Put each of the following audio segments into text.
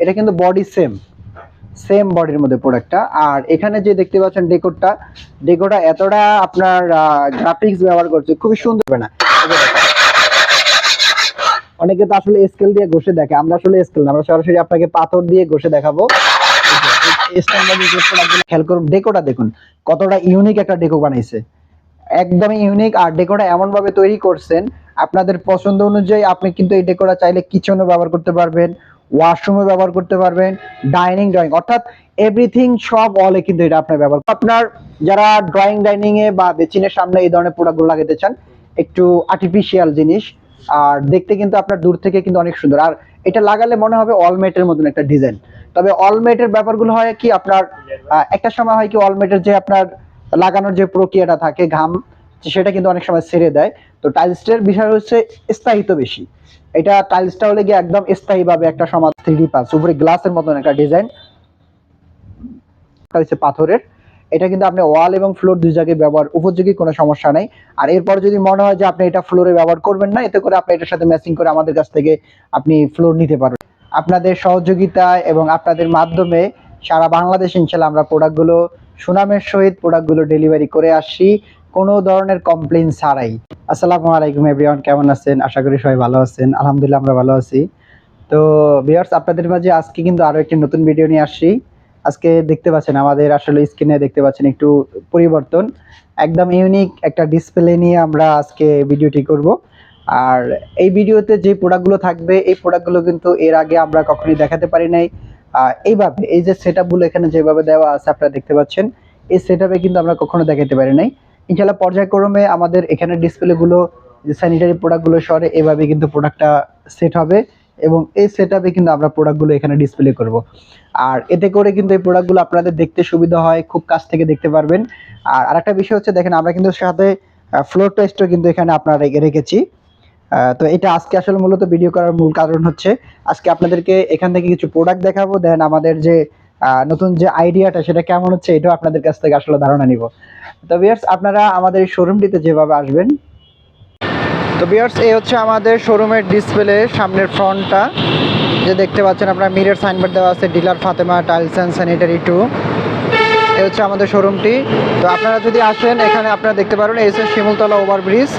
এটা কিন্তু body same same বডির মধ্যে প্রোডাক্টটা আর এখানে যে দেখতে পাচ্ছেন ডেকোরটা ডেকোরটা এতটা আপনার গ্রাফিক্স ব্যবহার করছে, খুবই সুন্দর না। অনেকে তো আসলে স্কেল দিয়ে ঘষে দেখে, আমরা আসলে স্কেল না, আমরা সরাসরি আপনাকে পাথর দিয়ে ঘষে দেখাবো। খেয়াল করুন ডেকোটা দেখুন, কতটা ইউনিক একটা ডেকো বানাইছে। একদমই ইউনিক আর ডেকোটা এমন ভাবে তৈরি করছেন, আপনাদের পছন্দ অনুযায়ী আপনি কিন্তু এই ডেকোটা চাইলে কিচেনে ব্যবহার করতে পারবেন। ওয়াশরুমে ব্যবহার করতে পারবেন ডাইনিং ড্রয়িং অর্থাৎ এভরিথিং সব অলে কিন্তু এটা আপনার ব্যবহার আপনার যারা ড্রয়িং ডাইনিং এ বা বেচিনের সামনে এই ধরনের প্রোডাক্টগুলো লাগাতে চান, একটু আর্টিফিশিয়াল জিনিস, আর দেখতে কিন্তু আপনার দূর থেকে কিন্তু অনেক সুন্দর। আর এটা লাগালে মনে হবে অলমেটের মতন একটা ডিজাইন তবে অলমেটের ব্যাপারগুলো হয় কি, আপনার একটা সময় হয় কি অলমেটের যে আপনার লাগানোর যে প্রক্রিয়াটা থাকে, ঘাম, সেটা কিন্তু অনেক সময় ছেড়ে দেয়। তো টাইলসটার বিষয় হচ্ছে স্থায়িত্ব বেশি। এটা টাইলসটা হলে গিয়ে একদম স্থায়ীভাবে একটা সমাজ থ্রি পাস উপরে গ্লাসের মতন একটা ডিজাইন হচ্ছে পাথরের। এটা কিন্তু আপনি ওয়াল এবং ফ্লোর দুই জায়গায় ব্যবহার, উপযোগী কোনো সমস্যা নাই। আর এরপর যদি মনে হয় যে আপনি এটা ফ্লোরে ব্যবহার করবেন না, এতে করে আপনি এটার সাথে ম্যাচিং করে আমাদের কাছ থেকে আপনি ফ্লোর নিতে পারবেন। আপনাদের সহযোগিতায় এবং আপনাদের মাধ্যমে সারা বাংলাদেশ ইনশাল্লাহ আমরা প্রোডাক্টগুলো সুনামের সহিত প্রোডাক্টগুলো ডেলিভারি করে আসছি। কোনো ধরনের কমপ্লেন ছাড়াই। আসসালামু আলাইকুম এভরিওয়ান কেমন আছেন? আশা করি সবাই ভালো আছেন। আলহামদুলিল্লাহ আমরা ভালো আছি। তো ভিউয়ার্স আপনাদের মাঝে আজকে কিন্তু আরও একটি নতুন ভিডিও নিয়ে আসছি। আজকে দেখতে পাচ্ছেন, আমাদের আসলে স্ক্রিনে দেখতে পাচ্ছেন একটু পরিবর্তন। একদম ইউনিক একটা ডিসপ্লে নিয়ে আমরা আজকে ভিডিওটি করব। আর এই ভিডিওতে যে প্রোডাক্টগুলো থাকবে, এই প্রোডাক্টগুলো কিন্তু এর আগে আমরা কখনোই দেখাতে পারি নাই। এইভাবে, এই যে সেট এখানে যেভাবে দেওয়া আছে, আপনারা দেখতে পাচ্ছেন, এই সেট কিন্তু আমরা কখনো দেখাতে পারি নাই। ইনশাল্লাহ পর্যায়ক্রমে আমাদের এখানে ডিসপ্লেগুলো স্যানিটারি প্রোডাক্টগুলো সরে, এভাবে কিন্তু প্রোডাক্টটা সেট হবে এবং এই সেট কিন্তু আমরা প্রোডাক্টগুলো এখানে ডিসপ্লে করব। আর এতে করে কিন্তু এই প্রোডাক্টগুলো আপনাদের দেখতে সুবিধা হয়, খুব কাছ থেকে দেখতে পারবেন। আর আরেকটা বিষয় হচ্ছে, দেখেন আমরা কিন্তু সাথে ফ্লোর টেস্টও কিন্তু এখানে আপনারা রেখে- রেখেছি। তো এটা আজকে আসলে মূলত ভিডিও করার মূল কারণ হচ্ছে, আজকে আপনাদেরকে এখান থেকে কিছু প্রোডাক্ট দেখাবো। দেন আমাদের যে নতুন যে আইডিয়াটা সেটা কেমন হচ্ছে, এটাও আপনাদের কাছ থেকে আসলে ধারণা নিব। তো বিয়ার্স আপনারা আমাদের এই শোরুমটিতে যেভাবে আসবেন, তো বিয়ার্স এই হচ্ছে আমাদের শোরুমের ডিসপ্লে সামনের ফ্রন্টটা যে দেখতে পাচ্ছেন আপনার মিরের সাইনবোর্ড দেওয়া আছে, dealer Fatema tiles and sanitary two এই হচ্ছে আমাদের শোরুমটি তো আপনারা যদি আসেন, এখানে আপনারা দেখতে পারেন হচ্ছে শিমুলতলা ওভারব্রিজ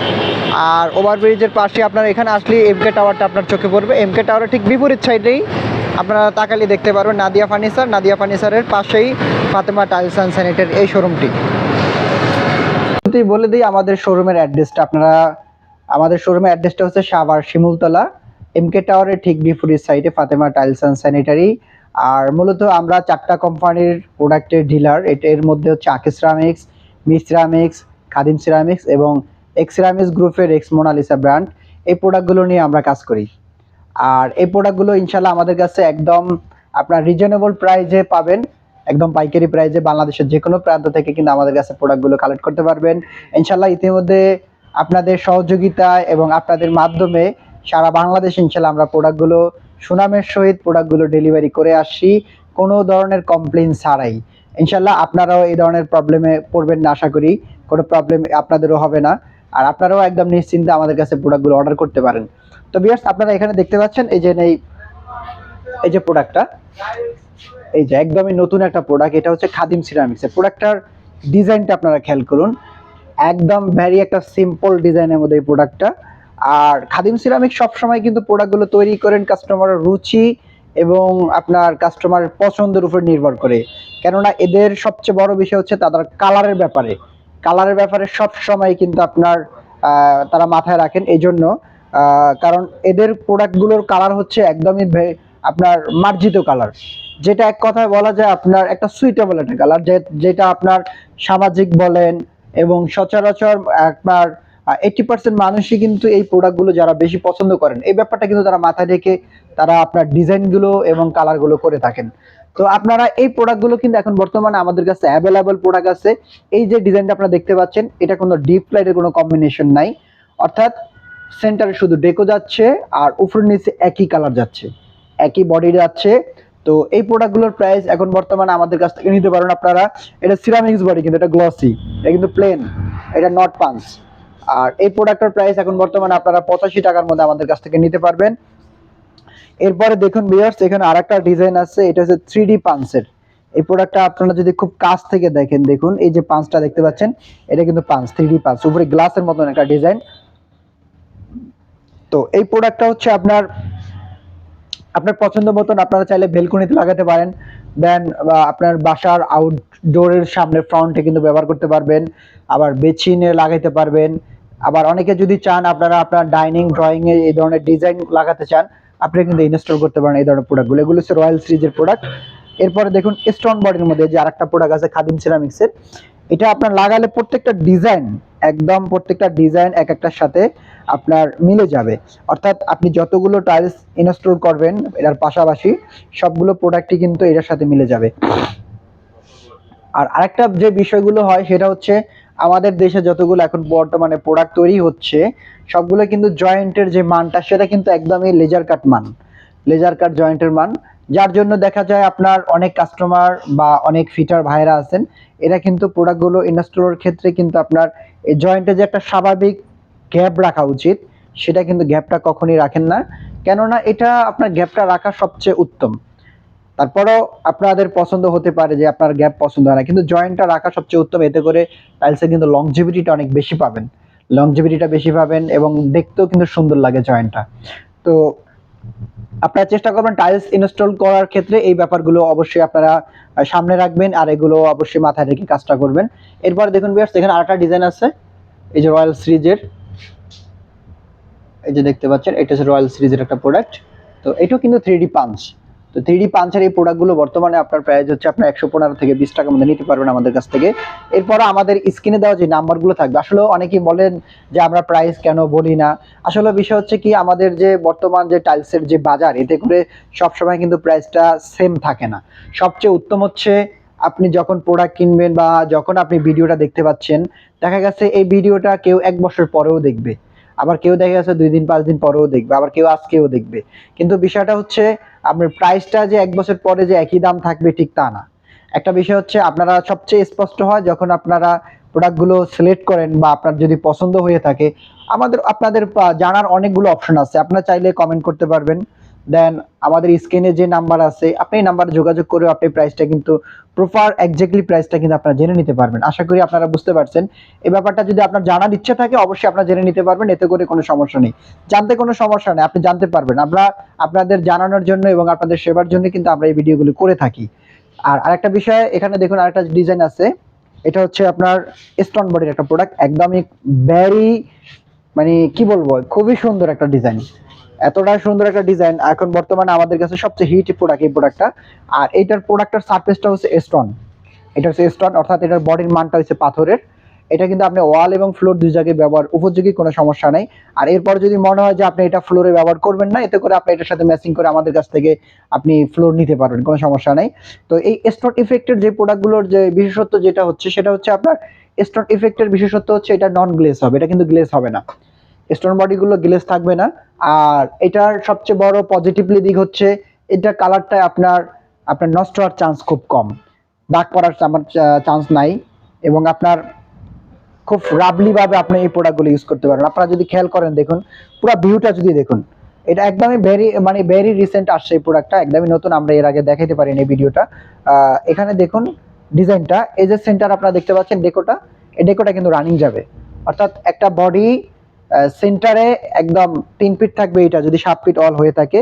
আর ওভারব্রিজের পাশে আপনারা এখানে আসলে এমকে টাওয়ারটা আপনার চোখে পড়বে। এমকে টাওয়ারের ঠিক বিপরীত সাইডেই আপনারা তাকালি দেখতে পারবেন নাদিয়া ফার্নিচার। নাদিয়া ফার্নিচারের পাশেই ফাতেমা টাইলস অ্যান্ড স্যানিটারি এই শোরুমটি। বলে দিই আমাদের শোরুমের অ্যাড্রেসটা, আপনারা আমাদের শোরুমের অ্যাড্রেসটা হচ্ছে সাভার শিমুলতলা এমকে টাওয়ারের ঠিক বিপরীত সাইডে ফাতেমা টাইলস অ্যান্ড স্যানিটারি। আর মূলত আমরা চারটা কোম্পানির প্রোডাক্টের ডিলার এর মধ্যে হচ্ছে আকে সিরামিক্স মি সিরামিক্স, খাদিম সিরামিক্স এবং এক্স সিরামিক্স গ্রুপের এক্স মোনালিসা ব্র্যান্ড। এই প্রোডাক্টগুলো নিয়ে আমরা কাজ করি। আর এই প্রোডাক্টগুলো ইনশাল্লাহ আমাদের কাছে একদম আপনার রিজনেবল প্রাইজে পাবেন। একদম পাইকারি প্রাইজে বাংলাদেশের যে কোনো প্রান্ত থেকে কিন্তু আমাদের কাছে প্রোডাক্টগুলো কালেক্ট করতে পারবেন। ইনশাল্লাহ ইতিমধ্যে আপনাদের সহযোগিতা এবং আপনাদের মাধ্যমে সারা বাংলাদেশ ইনশাল্লাহ আমরা প্রোডাক্টগুলো সুনামের সহিত প্রোডাক্টগুলো ডেলিভারি করে আসছি। কোনো ধরনের কমপ্লেন ছাড়াই। ইনশাল্লাহ আপনারাও এই ধরনের প্রবলেমে পড়বেন না, আশা করি। কোনো প্রবলেম আপনাদেরও হবে না। আর আপনারাও একদম নিশ্চিন্তে আমাদের কাছে প্রোডাক্টগুলো অর্ডার করতে পারেন। তো বিয়ার্স আপনারা এখানে দেখতে পাচ্ছেন এই যে এই এই যে প্রোডাক্টটা এই যে একদমই নতুন একটা প্রোডাক্ট এটা হচ্ছে খাদিম সিরামিক্সের প্রোডাক্টটার ডিজাইনটা আপনারা খেয়াল করুন। একদম ভ্যারি একটা সিম্পল ডিজাইনের মধ্যে এই প্রোডাক্টটা আর খাদিম সিরামিক সবসময় কিন্তু প্রোডাক্টগুলো তৈরি করেন কাস্টমারের রুচি এবং আপনার কাস্টমারের পছন্দের উপর নির্ভর করে। কেননা এদের সবচেয়ে বড় বিষয় হচ্ছে তাদের কালারের ব্যাপারে। কালারের ব্যাপারে সব সময় কিন্তু আপনার তারা মাথায় রাখেন। এই জন্য কারণ এদের প্রোডাক্টগুলোর কালার হচ্ছে একদমই আপনার মার্জিত কালার যেটা এক কথায় বলা যায় আপনার একটা সুইটেবল একটা কালার যেটা আপনার সামাজিক বলেন এবং সচরাচর আপনার এইটি পার্সেন্ট মানুষই কিন্তু এই প্রোডাক্টগুলো যারা বেশি পছন্দ করেন, এই ব্যাপারটা কিন্তু তারা মাথায় রেখে তারা আপনার ডিজাইনগুলো এবং কালারগুলো করে থাকেন। তো আপনারা এই প্রোডাক্টগুলো কিন্তু এখন বর্তমানে আমাদের কাছে অ্যাভেলেবল প্রোডাক্ট আছে। এই যে ডিজাইনটা আপনারা দেখতে পাচ্ছেন, এটা কোনো ডিপ লাইটের কোনো কম্বিনেশন নাই। অর্থাৎ সেন্টারে শুধু ডেকো যাচ্ছে আর উপরের নিচে একই কালার যাচ্ছে, একই বডি যাচ্ছে তো এই প্রোডাক্টগুলোর প্রাইস এখন বর্তমানে আমাদের কাছ থেকে নিতে পারেন আপনারা। এটা সিরামিক্স বডি কিন্তু এটা গ্লসি এটা কিন্তু প্লেন এটা নট পাঞ্চ আর এই প্রোডাক্টের প্রাইস এখন বর্তমানে আপনারা পঁচাশি টাকার মধ্যে আমাদের কাছ থেকে নিতে পারবেন। এরপরে দেখুন ভিউয়ার্স এখানে আরেকটা ডিজাইন আছে, এটা হচ্ছে থ্রি ডি পাঞ্চের এই প্রোডাক্টটা আপনারা যদি খুব কাছ থেকে দেখেন, দেখুন, এই যে পাঁচটা দেখতে পাচ্ছেন, এটা কিন্তু পাঁচ থ্রি ডি পাঁচ উপরে গ্লাসের মতন একটা ডিজাইন তো এই প্রোডাক্টটা হচ্ছে আপনার আপনার পছন্দ মতন আপনারা চাইলে বেলকনিতে লাগাতে পারেন। দেন আপনার বাসার আউটডোরের সামনে ফ্রন্টে কিন্তু ব্যবহার করতে পারবেন। আবার বেচিনে লাগাইতে পারবেন। আবার অনেকে যদি চান আপনারা আপনার ডাইনিং ড্রয়িং এ এই ধরনের ডিজাইন লাগাতে চান, আপনি কিন্তু ইনস্টল করতে পারেন এই ধরনের প্রোডাক্টগুলো এগুলো হচ্ছে রয়্যাল সিরিজের প্রোডাক্ট এরপরে দেখুন স্টোন বডির মধ্যে যে আরেকটা প্রোডাক্ট আছে খাদিম সিরামিক্সের এটা আপনার লাগালে প্রত্যেকটা ডিজাইন একদম প্রত্যেকটা ডিজাইন এক একটার সাথে আপনার মিলে যাবে। অর্থাৎ আপনি যতগুলো টাইলস ইনস্টল করবেন, এটার পাশাপাশি সবগুলো প্রোডাক্টই কিন্তু এটার সাথে মিলে যাবে। আর আরেকটা যে বিষয়গুলো হয়, সেটা হচ্ছে আমাদের দেশে যতগুলো এখন বর্তমানে প্রোডাক্ট তৈরি হচ্ছে, সবগুলো কিন্তু জয়েন্টের যে মানটা, সেটা কিন্তু একদমই লেজার কাট মান। লেজার কাট জয়েন্টের মান। যার জন্য দেখা যায় আপনার অনেক কাস্টমার বা অনেক ফিটার ভাইরা আছেন, এরা কিন্তু প্রোডাক্টগুলো ইনস্টলের ক্ষেত্রে কিন্তু আপনার এই জয়েন্টে যে একটা স্বাভাবিক গ্যাপ রাখা উচিত, সেটা কিন্তু গ্যাপটা কখনই রাখেন না। কেননা এটা আপনার গ্যাপটা রাখা সবচেয়ে উত্তম। তারপরেও আপনাদের পছন্দ হতে পারে যে আপনার গ্যাপ পছন্দ হয় না, কিন্তু জয়েন্টটা রাখা সবচেয়ে উত্তম, এতে করে টাইলসে কিন্তু লংজিভিটিটা অনেক বেশি পাবেন। লংজিভিটিটা বেশি পাবেন এবং দেখতেও কিন্তু সুন্দর লাগে জয়েন্টটা তো আপনারা চেষ্টা করবেন টাইলস ইনস্টল করার ক্ষেত্রে। এই ব্যাপারগুলো অবশ্যই আপনারা সামনে রাখবেন আর এগুলো অবশ্যই মাথায় রেখে কাজটা করবেন। এরপর দেখুন বিয়ার্স এখানে আরেকটা ডিজাইন আছে। এই যে রয়্যাল সিরিজের এই যে দেখতে পাচ্ছেন, এটা হচ্ছে রয়্যাল সিরিজের একটা প্রোডাক্ট তো এটাও কিন্তু থ্রি ডি পাঞ্চ তো থ্রি পাঞ্চের এই প্রোডাক্টগুলো বর্তমানে আপনার প্রাইস হচ্ছে আপনার একশো পনেরো থেকে বিশ টাকার মধ্যে নিতে পারবেন আমাদের কাছ থেকে। এরপর আমাদের স্ক্রিনে দেওয়া যে নাম্বারগুলো থাকবে, আসলে অনেকেই বলেন যে আমরা প্রাইস কেন বলি না। আসলে বিষয় হচ্ছে কি, আমাদের যে বর্তমান যে টাইলসের যে বাজার, এতে করে সবসময় কিন্তু প্রাইসটা সেম থাকে না। সবচেয়ে উত্তম হচ্ছে আপনি যখন প্রোডাক্ট কিনবেন বা যখন আপনি ভিডিওটা দেখতে পাচ্ছেন, দেখা গেছে এই ভিডিওটা কেউ এক বছর পরেও দেখবে। আবার কেউ দেখা গেছে দুই দিন, পাঁচ দিন পরেও দেখবে, আবার কেউ আজকেও দেখবে। কিন্তু বিষয়টা হচ্ছে আপনার প্রাইসটা যে এক বছর পরে যে একই দাম থাকবে ঠিক তা না। একটা বিষয় হচ্ছে আপনারা সবচেয়ে স্পষ্ট হয় যখন আপনারা প্রোডাক্টগুলো সিলেক্ট করেন বা আপনার যদি পছন্দ হয়ে থাকে, আমাদের, আপনাদের জানার অনেকগুলো অপশন আছে। আপনারা চাইলে কমেন্ট করতে পারবেন। দেন আমাদের স্ক্রিনে যে নাম্বার আছে, আপনি এই নাম্বারে যোগাযোগ করে আপনি প্রাইসটা কিন্তু প্রপার এক্স্যাক্টলি প্রাইসটা কিন্তু আপনারা জেনে নিতে পারবেন। আশা করি আপনারা বুঝতে পারছেন। এই ব্যাপারটা যদি আপনার জানার ইচ্ছা থাকে, অবশ্যই আপনারা জেনে নিতে পারবেন, এতে করে কোনো সমস্যা নেই। জানতে কোনো সমস্যা নেই, আপনি জানতে পারবেন। আমরা আপনাদের জানানোর জন্য এবং আপনাদের সেবার জন্য কিন্তু আমরা এই ভিডিওগুলো করে থাকি। আর আরেকটা বিষয়, এখানে দেখুন আরেকটা ডিজাইন আছে। এটা হচ্ছে আপনার স্টোন বডির একটা প্রোডাক্ট একদমই ভ্যারি মানে কি বলব, খুবই সুন্দর একটা ডিজাইন এতটা সুন্দর একটা ডিজাইন এখন বর্তমানে আমাদের কাছে সবচেয়ে হিট প্রোডাক্ট এই প্রোডাক্টটা আর এইটার প্রোডাক্টের সারফেসটা হচ্ছে স্টোন এটা হচ্ছে স্টোন অর্থাৎ এটার বডির মানটা হচ্ছে পাথরের। এটা কিন্তু আপনি ওয়াল এবং ফ্লোর দুই জায়গায় ব্যবহার, উপযোগী কোনো সমস্যা নেই। আর এরপর যদি মনে হয় যে আপনি এটা ফ্লোরে ব্যবহার করবেন না, এতে করে আপনি এটার সাথে ম্যাচিং করে আমাদের কাছ থেকে আপনি ফ্লোর নিতে পারবেন, কোনো সমস্যা নেই। তো এই স্টোন ইফেক্টের যে প্রোডাক্টগুলোর যে বিশেষত্ব যেটা হচ্ছে, সেটা হচ্ছে আপনার স্টোন ইফেক্টের বিশেষত্ব হচ্ছে এটা নন গ্লেস হবে, এটা কিন্তু গ্লেস হবে না। স্টোন বডিগুলো গ্লেস থাকবে না। আর এটার সবচেয়ে বড় পজিটিভলি দিক হচ্ছে, এটা কালারটা আপনার আপনার নষ্ট হওয়ার চান্স খুব কম। দাগ পড়ার আমার চান্স নাই। এবং আপনার খুব রাবলি ভাবে আপনি এই প্রোডাক্টগুলো ইউজ করতে পারেন। আপনারা যদি খেয়াল করেন, দেখুন, পুরো ভিউটা যদি দেখুন, এটা একদমই ভেরি মানে ভেরি রিসেন্ট আসছে এই প্রোডাক্টটা একদমই নতুন, আমরা এর আগে দেখাইতে পারিনি এই ভিডিওটা এখানে দেখুন ডিজাইনটা এই যে সেন্টার আপনারা দেখতে পাচ্ছেন, ডেকোটা, এই ডেকোটা কিন্তু রানিং যাবে। অর্থাৎ একটা বডি সেন্টারে একদম তিন ফিট থাকবে এটা, যদি সাত ফিট অল হয়ে থাকে।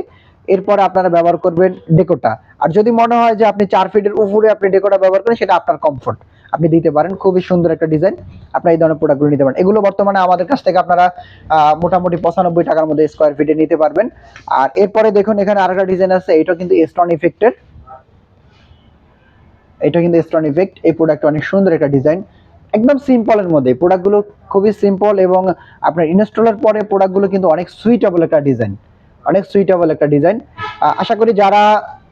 এরপরে আপনারা ব্যবহার করবেন ডেকোটা। আর যদি মনে হয় যে আপনি চার ফিটের উপরে আপনি ডেকোটা ব্যবহার করেন, সেটা আপনার কমফোর্ট আপনি দিতে পারেন, খুবই সুন্দর একটা ডিজাইন আপনারা এই ধরনের প্রোডাক্টগুলো নিতে পারেন। এগুলো বর্তমানে আমাদের কাছ থেকে আপনারা মোটামুটি পঁচানব্বই টাকার মধ্যে স্কোয়ার ফিটে নিতে পারবেন। আর এরপরে দেখুন, এখানে আরেকটা ডিজাইন আছে এটা কিন্তু স্টোন ইফেক্টের এটা কিন্তু স্টোন ইফেক্ট এই প্রোডাক্ট অনেক সুন্দর একটা ডিজাইন একদম সিম্পলের মধ্যে। প্রোডাক্টগুলো খুবই সিম্পল এবং আপনার ইনস্টলের পরে প্রোডাক্টগুলো কিন্তু অনেক সুইটেবল একটা ডিজাইন অনেক সুইটেবল একটা ডিজাইন আশা করি যারা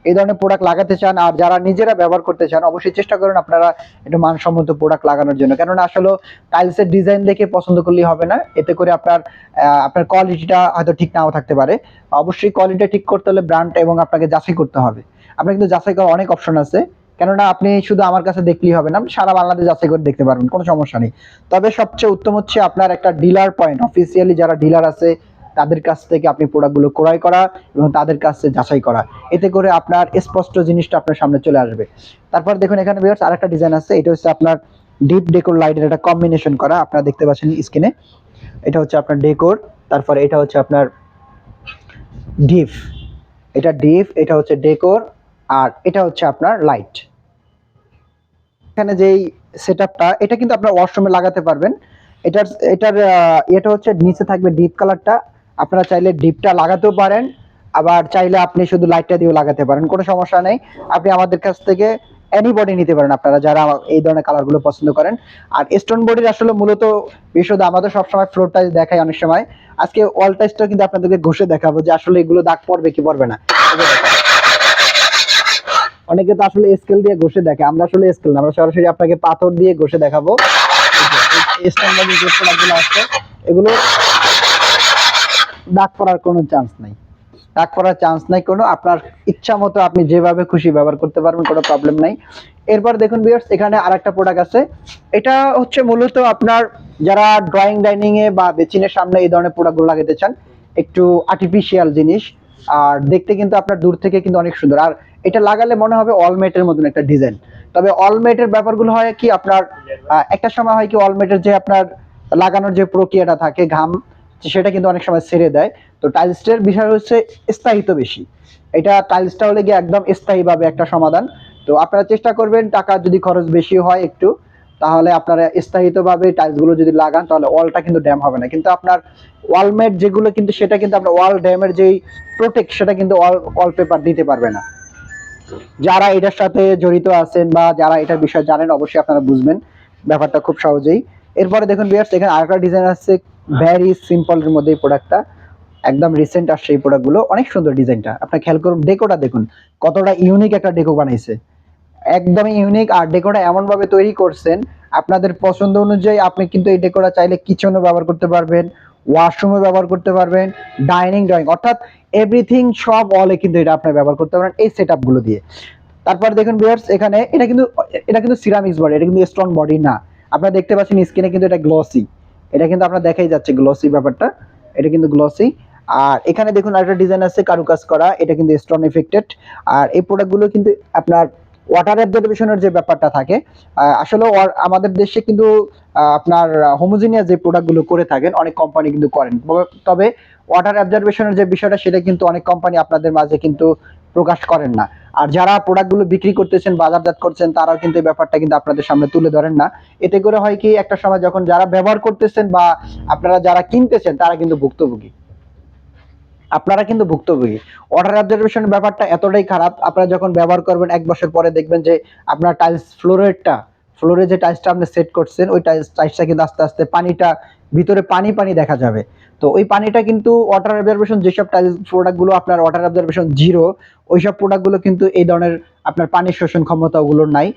এই ধরনের প্রোডাক্ট লাগাতে চান আর যারা নিজেরা ব্যবহার করতে চান, অবশ্যই চেষ্টা করুন আপনারা একটু মানসম্মত প্রোডাক্ট লাগানোর জন্য। কেননা আসলে টাইলসের ডিজাইন দেখে পছন্দ করলেই হবে না। এতে করে আপনার আপনার কোয়ালিটিটা হয়তো ঠিক নাও থাকতে পারে। অবশ্যই কোয়ালিটি ঠিক করতে হলে ব্র্যান্ড এবং আপনাকে যাচাই করতে হবে। আপনার কিন্তু যাচাই করার অনেক অপশন আছে। কেননা আপনি শুধু আমার কাছে দেখলেই হবে না সারা বাংলাদেশ যাচাই করে দেখতে পারবেন, কোনো সমস্যা নেই। তবে সবচেয়ে উত্তম হচ্ছে আপনার একটা ডিলার পয়েন্ট অফিসিয়ালি যারা ডিলার আছে, তাদের কাছ থেকে আপনি প্রোডাক্টগুলো ক্রয় করা এবং তাদের কাছে যাচাই করা। এতে করে আপনার স্পষ্ট জিনিসটা আপনার সামনে চলে আসবে। তারপর দেখুন এখানে ভিউয়ার্স আরেকটা ডিজাইন আছে, এটা হচ্ছে আপনার ডিপ ডেকোর লাইটের একটা কম্বিনেশন করা, আপনারা দেখতে পাচ্ছেন স্ক্রিনে এটা হচ্ছে আপনার ডেকোর তারপরে এটা হচ্ছে আপনার ডিপ এটা ডিপ এটা হচ্ছে ডেকোর আর এটা হচ্ছে আপনার লাইট এখানে যেই সেটআপটা এটা কিন্তু আপনার ওয়াশরুমে লাগাতে পারবেন। এটার এটার এটা হচ্ছে নিচে থাকবে ডিপ কালারটা আপনারা চাইলে ডিপটা লাগাতেও পারেন, আবার চাইলে আপনি শুধু লাইটটা দিয়েও লাগাতে পারেন, কোনো সমস্যা নেই। আপনি আমাদের কাছ থেকে এনিবডি নিতে পারেন আপনারা, যারা এই ধরনের কালারগুলো পছন্দ করেন। আর স্টোন বডির আসলে মূলত বিশদ আমাদের সবসময় ফ্লোর টাইজ দেখাই অনেক সময়। আজকে ওয়াল টাইজটা কিন্তু আপনাদেরকে ঘষে দেখাবো যে আসলে এগুলো দাগ পড়বে কি পড়বে না। অনেকে তো আসলে স্কেল দিয়ে ঘষে দেখে। আমরা আসলে স্কেল না, আমরা সরাসরি আপনাকে পাথর দিয়ে ঘষে দেখাবো। এগুলো দাগ পড়ার কোনো চান্স নাই। দাগ পড়ার চান্স নাই কোনো, আপনার ইচ্ছা মতো আপনি যেভাবে খুশি ব্যবহার করতে পারবেন, কোনো প্রবলেম নাই। এরপর দেখুন বিয়ার্স এখানে আর একটা প্রোডাক্ট আছে। এটা হচ্ছে মূলত আপনার যারা ড্রয়িং ডাইনিং এ বা বেচিনের সামনে এই ধরনের প্রোডাক্টগুলো লাগাতে চান, একটু আর্টিফিশিয়াল জিনিস। আর দেখতে কিন্তু আপনার দূর থেকে কিন্তু অনেক সুন্দর। আর এটা লাগালে মনে হবে অলমেটের মতন একটা ডিজাইন তবে অলমেটের ব্যাপারগুলো হয় কি আপনার একটা সময় হয় কি অলমেটের যে আপনার লাগানোর যে প্রক্রিয়াটা থাকে, ঘাম, সেটা কিন্তু অনেক সময় ছেড়ে দেয়। তো টাইলসটার বিষয় হচ্ছে স্থায়িত্ব বেশি। এটা টাইলসটা হলে গিয়ে একদম স্থায়ীভাবে একটা সমাধান। তো আপনারা চেষ্টা করবেন, টাকা যদি খরচ বেশি হয় একটু, তাহলে আপনারা স্থায়িত্বভাবে টাইলসগুলো যদি লাগান, তাহলে ওয়ালটা কিন্তু ড্যাম হবে না। কিন্তু আপনার ওয়ালমেট যেগুলো কিন্তু সেটা কিন্তু আপনার ওয়াল ড্যামের যেই প্রোটেক্ট সেটা কিন্তু ওয়াল ওয়ালপেপার দিতে পারবে না। যারা এটার সাথে জড়িত আছেন বা যারা এটার বিষয়ে জানেন, অবশ্যই আপনারা বুঝবেন। ব্যাপারটা খুব সহজেই। এরপরে দেখুন বিয়ার্স এখানে আরেকটা ডিজাইন আসছে ভ্যারি সিম্পলের মধ্যে এই প্রোডাক্টটা একদম রিসেন্ট আসছে এই প্রোডাক্টগুলো অনেক সুন্দর ডিজাইনটা আপনার খেয়াল করুন ডেকোটা দেখুন। কতটা ইউনিক একটা ডেকো বানাইছে। একদমই ইউনিক আর ডেকোটা এমন ভাবে তৈরি করছেন, আপনাদের পছন্দ অনুযায়ী আপনি কিন্তু এই ডেকোটা চাইলে কিচেনে ব্যবহার করতে পারবেন। ওয়াশরুমে ব্যবহার করতে পারবেন, ডাইনিং, ড্রয়িং, অর্থাৎ এভরিথিং সব অলে কিন্তু এটা আপনার ব্যবহার করতে পারেন এই সেটগুলো দিয়ে। তারপর দেখুন ভিউয়ার্স এখানে এটা কিন্তু এটা কিন্তু সিরামিক্স বডি এটা কিন্তু স্টোন বডি না। আপনারা দেখতে পাচ্ছেন স্কিনে কিন্তু এটা গ্লসি এটা কিন্তু আপনার দেখাই যাচ্ছে গ্লসি ব্যাপারটা। এটা কিন্তু গ্লসি আর এখানে দেখুন আরেকটা ডিজাইন আছে কারুকাজ করা, এটা কিন্তু স্টোন এফেক্টেড আর এই প্রোডাক্টগুলো কিন্তু আপনার ওয়াটার অ্যাবজর্বেশনের যে ব্যাপারটা থাকে আসলে আমাদের দেশে কিন্তু আপনার হোমোজিনিয়াস যে প্রোডাক্টগুলো করে থাকেন, অনেক কোম্পানি কিন্তু করেন। তবে ওয়াটার অ্যাবজর্বেশনের যে বিষয়টা, সেটা কিন্তু অনেক কোম্পানি আপনাদের মাঝে কিন্তু প্রকাশ করেন না। আর যারা প্রোডাক্টগুলো বিক্রি করতেছেন, বাজারজাত করছেন, তারাও কিন্তু এই ব্যাপারটা কিন্তু আপনাদের সামনে তুলে ধরেন না। এতে করে হয় কি, একটা সময় যখন যারা ব্যবহার করতেছেন বা আপনারা যারা কিনতেছেন, তারা কিন্তু ভুক্তভোগী। আপনারা কিন্তু ভুক্তভোগী। ওয়াটার অবজারভেশন ব্যাপারটা এতটাই খারাপ, আপনারা যখন ব্যবহার করবেন, এক বছর পরে দেখবেন যে আপনার টাইলস ফ্লোরেরটা ফ্লোরে যে টাইলসটা আপনি সেট করছেন, ওই টাইলস টাইলসটা কিন্তু আস্তে আস্তে পানিটা, ভিতরে পানি পানি দেখা যাবে। তো ওই পানিটা কিন্তু ওয়াটার অবজারভেশন যেসব টাইলস প্রোডাক্টগুলো আপনার ওয়াটার অবজারভেশন জিরো ওইসব প্রোডাক্টগুলো কিন্তু এই ধরনের আপনার পানি শোষণ ক্ষমতা ওগুলোর নাই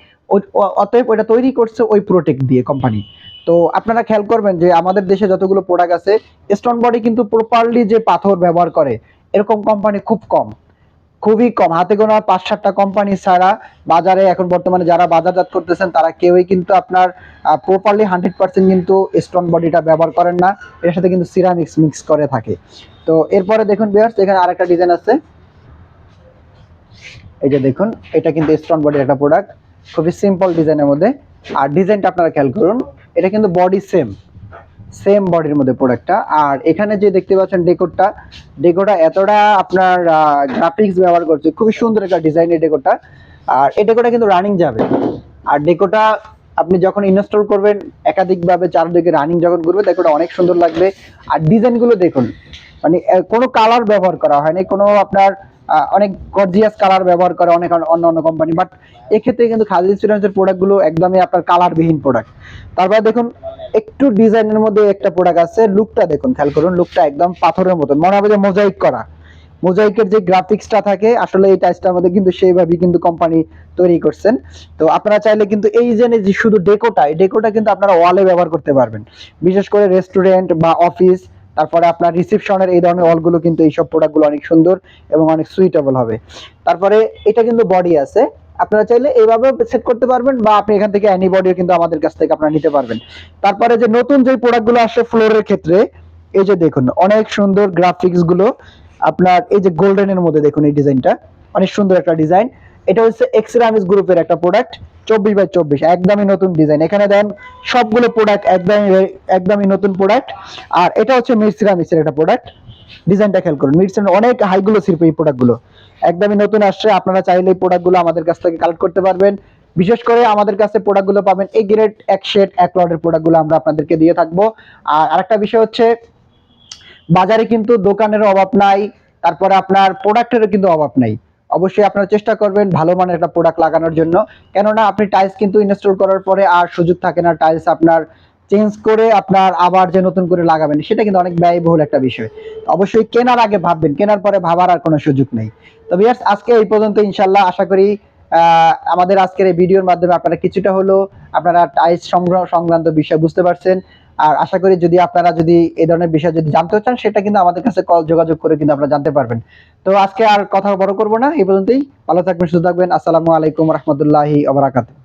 অতএব ওইটা তৈরি করছে ওই প্রোটেক্ট দিয়ে কোম্পানি তো আপনারা খেয়াল করবেন যে আমাদের দেশে যতগুলো প্রোডাক্ট আছে স্টোন বডি কিন্তু প্রপারলি যে পাথর ব্যবহার করে, এরকম কোম্পানি খুব কম। খুবই কম। হাতে গোনা পাঁচ, সাতটা কোম্পানি ছাড়া বাজারে এখন বর্তমানে যারা বাজারজাত করতেছেন, তারা কেউই কিন্তু আপনার প্রপারলি হান্ড্রেড পার্সেন্ট কিন্তু স্টোন বডিটা ব্যবহার করেন না। এর সাথে কিন্তু সিরামিক্স মিক্স করে থাকে। তো এরপরে দেখুন বিয়ার্স এখানে আরেকটা ডিজাইন আছে। এই যে দেখুন, এটা কিন্তু স্টোন বডির একটা প্রোডাক্ট খুবই সিম্পল ডিজাইনের মধ্যে। আর ডিজাইনটা আপনারা খেয়াল করুন, এটা কিন্তু বডি সেম সেম বডির মধ্যে প্রোডাক্টটা আর এখানে যে দেখতে পাচ্ছেন ডেকোরটা ডেকোরটা এতটা আপনার গ্রাফিক্স ব্যবহার করছে, খুবই সুন্দর একটা ডিজাইন এই ডেকোরটা আর এই ডেকোরটা কিন্তু রানিং যাবে। আর ডেকোটা আপনি যখন ইনস্টল করবেন, একাধিকভাবে চারদিকে রানিং যখন করবে ডেকোটা অনেক সুন্দর লাগবে। আর ডিজাইনগুলো দেখুন মানে কোনো কালার ব্যবহার করা হয়নি, কোনো আপনার অনেক গর্জিয়াস কালার ব্যবহার করে অনেক অন্য অন্য কোম্পানি বাট এক্ষেত্রে কিন্তু খাদি ইন্স্যুরেন্সের প্রোডাক্টগুলো একদমই আপনার কালারবিহীন প্রোডাক্ট তারপরে দেখুন, একটু ডিজাইনের মধ্যে একটা প্রোডাক্ট আছে লুকটা দেখুন, খেয়াল করুন লুকটা একদম পাথরের মতন, মনে হবে যে মোজাইক করা। মোজাইকের যে গ্রাফিক্সটা থাকে, আসলে এই টাইসটার মধ্যে কিন্তু সেইভাবেই কিন্তু কোম্পানি তৈরি করছেন। তো আপনারা চাইলে কিন্তু এই যে শুধু ডেকোটা এই ডেকোটা কিন্তু আপনারা ওয়ালে ব্যবহার করতে পারবেন। বিশেষ করে রেস্টুরেন্ট বা অফিস তারপরে আপনার রিসেপশনের এই ধরনের ওয়ালগুলো কিন্তু এইসব প্রোডাক্টগুলো অনেক সুন্দর এবং অনেক সুইটেবল হবে। তারপরে এটা কিন্তু বডি আছে। আপনারা চাইলে এইভাবে সেট করতে পারবেন বা আপনি এখান থেকে অ্যানি বডিও কিন্তু আমাদের কাছ থেকে আপনারা নিতে পারবেন। তারপরে যে নতুন যে প্রোডাক্টগুলো আসে ফ্লোরের ক্ষেত্রে, এই যে দেখুন, অনেক সুন্দর গ্রাফিক্সগুলো আপনার এই যে গোল্ডেনের মধ্যে দেখুন এই ডিজাইনটা অনেক সুন্দর একটা ডিজাইন এটা হচ্ছে এক্সরামিস গ্রুপের একটা প্রোডাক্ট চব্বিশ বাই চব্বিশ, একদমই নতুন ডিজাইন এখানে দেন, সবগুলো প্রোডাক্ট একদমই একদমই নতুন প্রোডাক্ট আর এটা হচ্ছে মিরসিরামিসের একটা প্রোডাক্ট ডিজাইনটা খেয়াল করুন মিরসিরাম অনেক হাইগুলো শিল্প এই প্রোডাক্টগুলো একদমই নতুন আসছে, আপনারা চাইলে এই প্রোডাক্টগুলো আমাদের কাছ থেকে কালেক্ট করতে পারবেন। বিশেষ করে আমাদের কাছে প্রোডাক্টগুলো পাবেন এই গ্রেড এক শেড এক লটের প্রোডাক্টগুলো আমরা আপনাদেরকে দিয়ে থাকব। আর আরেকটা বিষয় হচ্ছে, বাজারে কিন্তু দোকানের অভাব নাই, তারপরে আপনার প্রোডাক্টেরও কিন্তু অভাব নাই। অবশ্যই আপনারা চেষ্টা করবেন ভালো মানের একটা প্রোডাক্ট লাগানোর জন্য। কেননা আপনি টাইলস কিন্তু ইনস্টল করার পরে আর সুযোগ থাকে না টাইলস আপনার চেঞ্জ করে আপনার আবার যে নতুন করে লাগাবেন, সেটা কিন্তু অনেক ব্যয়বহুল একটা বিষয়। অবশ্যই কেনার আগে ভাববেন, কেনার পরে ভাবার আর কোনো সুযোগ নেই। তো ভিউয়ার্স আজকে এই পর্যন্ত ইনশাল্লাহ আশা করি আমাদের আজকের এই ভিডিওর মাধ্যমে আপনারা কিছুটা হলো আপনারা টাইলস সংগ্রহ সংক্রান্ত বিষয় বুঝতে পারছেন। আর আশা করি যদি আপনারা যদি এই ধরনের বিষয় যদি জানতে চান, সেটা কিন্তু আমাদের কাছে কল যোগাযোগ করে কিন্তু আপনারা জানতে পারবেন। তো আজকে আর কথা বড় করব না, এই পর্যন্তই। ভালো থাকবেন, সুস্থ থাকবেন। আসসালামু আলাইকুম রহমতুল্লাহি আবরাকাতুহ